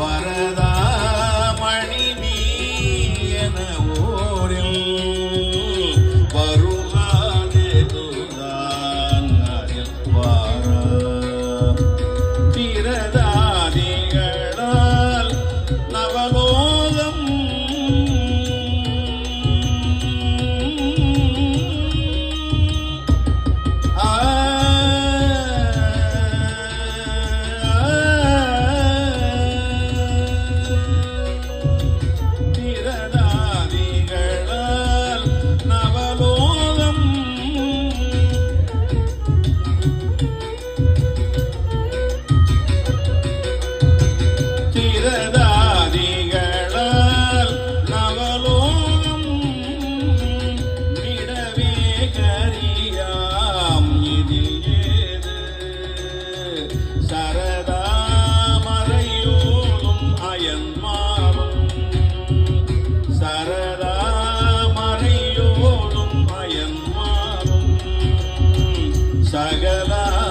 வரதா மணி நீன ஓரில் வருகாதே துதான் வார. திரதா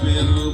Bill.